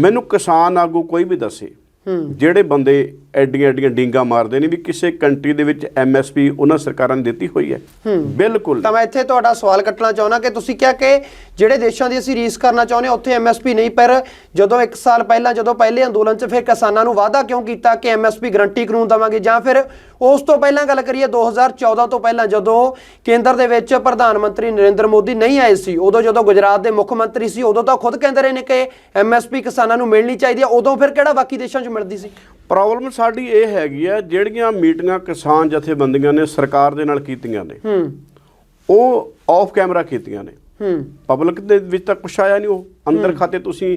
ਮੈਨੂੰ ਕਿਸਾਨ ਆਗੂ ਕੋਈ ਵੀ ਦੱਸੇ ਜਿਹੜੇ ਬੰਦੇ ਐਡੀਆਂ ਐਡੀਆਂ ਡਿੰਗਾ ਮਾਰਦੇ ਨੇ ਵੀ ਕਿਸੇ ਕੰਟਰੀ ਦੇ ਵਿੱਚ ਐਮਐਸਪੀ ਉਹਨਾਂ ਸਰਕਾਰਾਂ ਨੇ ਦਿੱਤੀ ਹੋਈ ਹੈ। ਬਿਲਕੁਲ। ਤਾਂ ਮੈਂ ਇੱਥੇ ਤੁਹਾਡਾ ਸਵਾਲ ਕੱਟਣਾ ਚਾਹੁੰਦਾ ਕਿ ਤੁਸੀਂ ਕਿਹਾ ਕਿ ਜਿਹੜੇ ਦੇਸ਼ਾਂ ਦੀ ਅਸੀਂ ਰੀਸ ਕਰਨਾ ਚਾਹੁੰਦੇ ਹਾਂ ਉੱਥੇ ਐਮਐਸਪੀ ਨਹੀਂ ਪਰ ਜਦੋਂ 1 ਸਾਲ ਪਹਿਲਾਂ ਜਦੋਂ ਪਹਿਲੇ ਅੰਦੋਲਨ 'ਚ ਫਿਰ ਕਿਸਾਨਾਂ ਨੂੰ ਵਾਅਦਾ ਕਿਉਂ ਕੀਤਾ ਕਿ ਐਮਐਸਪੀ ਗਰੰਟੀ ਕਾਨੂੰਨ ਦਵਾਂਗੇ ਜਾਂ ਫਿਰ ਉਸ ਤੋਂ ਪਹਿਲਾਂ ਗੱਲ ਕਰੀਏ 2014 ਤੋਂ ਪਹਿਲਾਂ ਜਦੋਂ ਕੇਂਦਰ ਦੇ ਵਿੱਚ ਪ੍ਰਧਾਨ ਮੰਤਰੀ ਨਰਿੰਦਰ ਮੋਦੀ ਨਹੀਂ ਆਏ ਸੀ ਉਦੋਂ ਜਦੋਂ ਗੁਜਰਾਤ ਦੇ ਮੁੱਖ ਮੰਤਰੀ ਸੀ ਉਦੋਂ ਤਾਂ ਖੁਦ ਕਹਿੰਦੇ ਰਹੇ ਨੇ ਕਿ ਐਮਐਸਪੀ ਕਿਸਾਨਾਂ ਨੂੰ ਮਿਲਣੀ ਚਾਹੀਦੀ ਹੈ ਉਦੋਂ ਫਿਰ ਕਿਹੜਾ ਬਾਕੀ ਦੇਸ਼ਾਂ 'ਚ ਮਿਲਦੀ ਸੀ? ਪ੍ਰੋਬਲਮ ਸਾਡੀ ਇਹ ਹੈਗੀ ਆ ਜਿਹੜੀਆਂ ਮੀਟਿੰਗਾਂ ਕਿਸਾਨ ਜਥੇਬੰਦੀਆਂ ਨੇ ਸਰਕਾਰ ਦੇ ਨਾਲ ਕੀਤੀਆਂ ਨੇ ਹੂੰ। ਉਹ ਆਫ ਕੈਮਰਾ ਕੀਤੀਆਂ ਨੇ। ਹੂੰ ਪਬਲਿਕ ਦੇ ਵਿੱਚ ਤਾਂ ਕੁਛ ਆਇਆ ਨਹੀਂ ਉਹ ਅੰਦਰ ਖਾਤੇ ਤੁਸੀਂ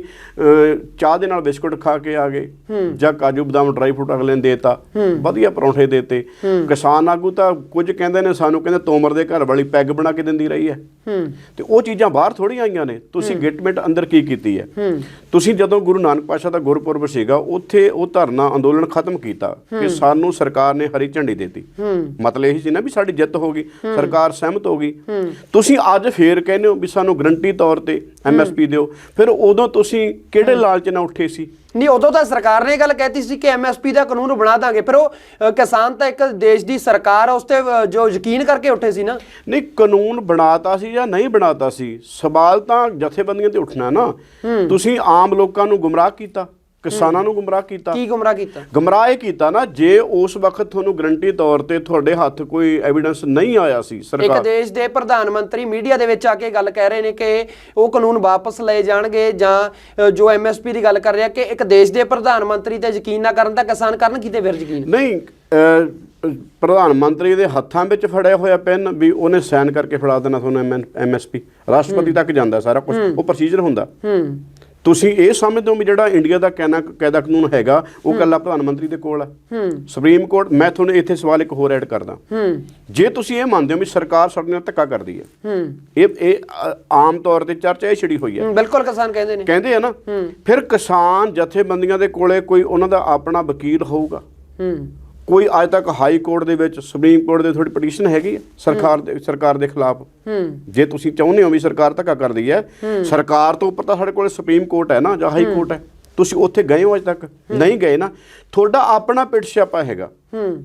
ਚਾਹ ਦੇ ਨਾਲ ਬਿਸਕੁਟ ਖਾ ਕੇ ਆ ਗਏ ਜਾਂ ਕਾਜੂ ਬਦਾਮ ਡਰਾਈ ਫਰੂਟ ਅਗਲੇ ਨੇ ਦੇਤਾ ਵਧੀਆ ਪਰੌਂਠੇ ਦੇਤੇ ਕਿਸਾਨ ਆਗੂ ਤਾਂ ਕੁਝ ਕਹਿੰਦੇ ਨੇ ਸਾਨੂੰ ਕਹਿੰਦੇ ਤੋਮਰ ਦੇ ਘਰ ਵਾਲੀ ਪੈਗ ਬਣਾ ਕੇ ਦਿੰਦੀ ਰਹੀ ਹੈ। ਹੂੰ। ਤੇ ਉਹ ਚੀਜ਼ਾਂ ਬਾਹਰ ਥੋੜੀ ਆਈਆਂ ਨੇ ਤੁਸੀਂ ਗਿਟਮਿਟ ਅੰਦਰ ਕੀ ਕੀਤੀ ਹੈ? ਤੁਸੀਂ ਜਦੋਂ ਗੁਰੂ ਨਾਨਕ ਪਾਸ਼ਾ ਦਾ ਗੁਰਪੁਰਬ ਸੀਗਾ ਉੱਥੇ ਉਹ ਧਰਨਾ ਅੰਦੋਲਨ ਖਤਮ ਕੀਤਾ ਕਿ ਸਾਨੂੰ ਸਰਕਾਰ ਨੇ ਹਰੀ ਝੰਡੀ ਦਿੱਤੀ। ਮਤਲਬ ਇਹ ਸੀ ਨਾ ਵੀ ਸਾਡੀ ਜਿੱਤ ਹੋ ਗਈ ਸਰਕਾਰ ਸਹਿਮਤ ਹੋ ਗਈ। ਤੁਸੀਂ ਅੱਜ ਫੇਰ ਕਹਿੰਦੇ ਹੋ ਵੀ ਸਾਨੂੰ ਗਰੰਟੀ ਤੌਰ ਤੇ ਐਮਐਸਪੀ ਦਿਓ ਫਿਰ ਉਦੋਂ ਤੁਸੀਂ ਕਿਹੜੇ ਲਾਲਚ ਨਾਲ ਉੱਠੇ ਸੀ? ਨਹੀਂ ਉਦੋਂ ਤਾਂ ਸਰਕਾਰ ਨੇ ਇਹ ਗੱਲ ਕਹਿਤੀ ਸੀ ਕਿ ਐਮਐਸਪੀ ਦਾ ਕਾਨੂੰਨ ਬਣਾ ਦਾਂਗੇ ਫਿਰ ਉਹ ਕਿਸਾਨ ਤਾਂ ਇੱਕ ਦੇਸ਼ ਦੀ ਸਰਕਾਰ ਉਸ ਤੇ ਜੋ ਯਕੀਨ ਕਰਕੇ ਉੱਠੇ ਸੀ ਨਾ। ਨਹੀਂ ਕਾਨੂੰਨ ਬਣਾਤਾ ਸੀ ਜਾਂ ਨਹੀਂ ਬਣਾਤਾ ਸੀ ਸਵਾਲ ਤਾਂ ਜਥੇਬੰਦੀਆਂ ਤੇ ਉੱਠਣਾ ਨਾ। ਤੁਸੀਂ ਆਮ ਲੋਕਾਂ ਨੂੰ ਗੁੰਮਰਾਹ ਕੀਤਾ। ਕਿਸਾਨਾਂ ਨੂੰ ਗੁੰਮਰਾਹ ਕੀਤਾ। ਕੀ ਗੁੰਮਰਾਹ ਕੀਤਾ? ਗਮਰਾਹ ਇਹ ਕੀਤਾ ਨਾ ਜੇ ਉਸ ਵਕਤ ਤੁਹਾਨੂੰ ਗਰੰਟੀ ਤੌਰ ਤੇ ਤੁਹਾਡੇ ਹੱਥ ਕੋਈ ਐਵੀਡੈਂਸ ਨਹੀਂ ਆਇਆ ਸੀ ਇੱਕ ਸਰਕਾਰ ਦੇਸ਼ ਦੇ ਪ੍ਰਧਾਨ ਮੰਤਰੀ ਮੀਡੀਆ ਦੇ ਵਿੱਚ ਆ ਕੇ ਗੱਲ ਕਹਿ ਰਹੇ ਨੇ ਕਿ ਉਹ ਕਾਨੂੰਨ ਵਾਪਸ ਲਏ ਜਾਣਗੇ ਜਾਂ ਜੋ ਐਮਐਸਪੀ ਦੀ ਗੱਲ ਕਰ ਰਿਹਾ ਕਿ ਇੱਕ ਦੇਸ਼ ਦੇ ਪ੍ਰਧਾਨ ਮੰਤਰੀ ਤੇ ਯਕੀਨ ਨਾ ਕਰਨ ਤਾਂ ਕਿਸਾਨ ਕਰਨ ਕਿਤੇ ਫਿਰ ਯਕੀਨ? ਨਹੀਂ ਪ੍ਰਧਾਨ ਮੰਤਰੀ ਦੇ ਹੱਥਾਂ ਵਿੱਚ ਫੜਿਆ ਹੋਇਆ ਪੈਨ ਵੀ ਉਹਨੇ ਸਾਈਨ ਕਰਕੇ ਫੜਾ ਦੇਣਾ ਤੁਹਾਨੂੰ ਐਮਐਸਪੀ ਰਾਸ਼ਟਰਪਤੀ ਤੱਕ ਜਾਂਦਾ ਸਾਰਾ ਕੁਝ ਉਹ ਪ੍ਰੋਸੀਜਰ ਹੁੰਦਾ। ਹੂੰ। ਤੁਸੀਂ ਇਹ ਸਮਝਦੇ ਹੋ ਵੀ ਜਿਹੜਾ ਇੰਡੀਆ ਦਾ ਕਾਇਨਾ ਕਾਇਦਾ ਕਾਨੂੰਨ ਹੈਗਾ ਉਹ ਕੱਲਾ ਪ੍ਰਧਾਨ ਮੰਤਰੀ ਦੇ ਕੋਲ ਹੈ। ਸੁਪਰੀਮ ਕੋਰਟ ਮੈਂ ਤੁਹਾਨੂੰ ਇੱਥੇ ਸਵਾਲ ਇੱਕ ਹੋਰ ਐਡ ਕਰਦਾ। ਹੂੰ। ਜੇ ਤੁਸੀਂ ਇਹ ਮੰਨਦੇ ਹੋ ਵੀ ਸਰਕਾਰ ਸਾਡੇ ਨਾਲ ਧੱਕਾ ਕਰਦੀ ਹੈ ਹੂੰ। ਇਹ ਇਹ ਆਮ ਤੌਰ ਤੇ ਚਰਚਾ ਇਹ ਛਿੜੀ ਹੋਈ ਹੈ। ਹੂੰ, ਬਿਲਕੁਲ ਕਿਸਾਨ ਕਹਿੰਦੇ ਨੇ। ਕਹਿੰਦੇ ਆ ਨਾ ਫਿਰ ਕਿਸਾਨ ਜਥੇਬੰਦੀਆਂ ਦੇ ਕੋਲੇ ਕੋਈ ਉਹਨਾਂ ਦਾ ਆਪਣਾ ਵਕੀਲ ਹੋਊਗਾ? ਹੂੰ। ਕੋਈ ਅੱਜ ਤੱਕ ਹਾਈ ਕੋਰਟ ਦੇ ਵਿੱਚ ਸੁਪਰੀਮ ਕੋਰਟ ਦੇ ਥੋੜੀ ਪਟੀਸ਼ਨ ਹੈਗੀ ਹੈ ਸਰਕਾਰ ਦੇ ਸਰਕਾਰ ਦੇ ਖਿਲਾਫ? ਹੂੰ। ਜੇ ਤੁਸੀਂ ਚਾਹੁੰਦੇ ਹੋ ਵੀ ਸਰਕਾਰ ਧੱਕਾ ਕਰਦੀ ਹੈ ਸਰਕਾਰ ਤੋਂ ਉੱਪਰ ਤਾਂ ਸਾਡੇ ਕੋਲੇ ਸੁਪਰੀਮ ਕੋਰਟ ਹੈ ਨਾ ਜਾਂ ਹਾਈ ਕੋਰਟ ਹੈ। ਤੁਸੀਂ ਉੱਥੇ ਗਏ ਹੋ ਅੱਜ ਤੱਕ? ਨਹੀਂ ਗਏ ਨਾ। ਤੁਹਾਡਾ ਆਪਣਾ ਪਿੱਟ ਸਿਆਪਾ ਹੈਗਾ।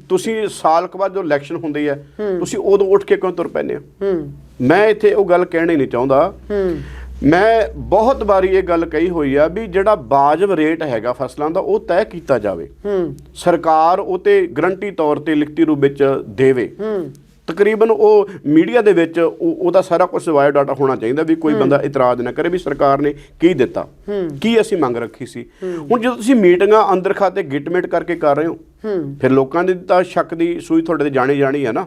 ਤੁਸੀਂ ਸਾਲ ਕੁ ਬਾਅਦ ਜੋ ਇਲੈਕਸ਼ਨ ਹੁੰਦੀ ਹੈ। ਤੁਸੀਂ ਉਦੋਂ ਉੱਠ ਕੇ ਕਿਉਂ ਤੁਰ ਪੈਂਦੇ ਹੋ? ਹੂੰ। ਮੈਂ ਇੱਥੇ ਉਹ ਗੱਲ ਕਹਿਣੀ ਨਹੀਂ ਚਾਹੁੰਦਾ। ਹੂੰ। ਮੈਂ ਬਹੁਤ ਵਾਰੀ ਇਹ ਗੱਲ ਕਹੀ ਹੋਈ ਆ ਵੀ ਜਿਹੜਾ ਬਾਜਬ ਰੇਟ ਹੈਗਾ ਫਸਲਾਂ ਦਾ ਉਹ ਤੈਅ ਕੀਤਾ ਜਾਵੇ। ਹੂੰ। ਸਰਕਾਰ ਉਹ ਤੇ ਗਰੰਟੀ ਤੌਰ ਤੇ ਲਿਖਤੀ ਰੂਪ ਵਿੱਚ ਦੇਵੇ। ਹੂੰ। ਤਕਰੀਬਨ ਉਹ ਮੀਡੀਆ ਦੇ ਵਿੱਚ ਉਹ- ਉਹਦਾ ਸਾਰਾ ਕੁਝ ਬਾਇਓ ਡਾਟਾ ਹੋਣਾ ਚਾਹੀਦਾ ਵੀ ਕੋਈ ਬੰਦਾ ਇਤਰਾਜ਼ ਨਾ ਕਰੇ ਵੀ ਸਰਕਾਰ ਨੇ ਕੀ ਦਿੱਤਾ। ਕੀ ਅਸੀਂ ਮੰਗ ਰੱਖੀ ਸੀ? ਹੁਣ ਜਦੋਂ ਤੁਸੀਂ ਮੀਟਿੰਗਾਂ ਅੰਦਰ ਖਾਤੇ ਗਿਟਮਿਟ ਕਰਕੇ ਕਰ ਰਹੇ ਹੋ ਹੂੰ। ਫਿਰ ਲੋਕਾਂ ਦੀ ਤਾਂ ਸ਼ੱਕ ਦੀ ਸੂਈ ਤੁਹਾਡੇ ਤੇ ਜਾਣੀ ਜਾਣੀ ਹੈ। ਨਾ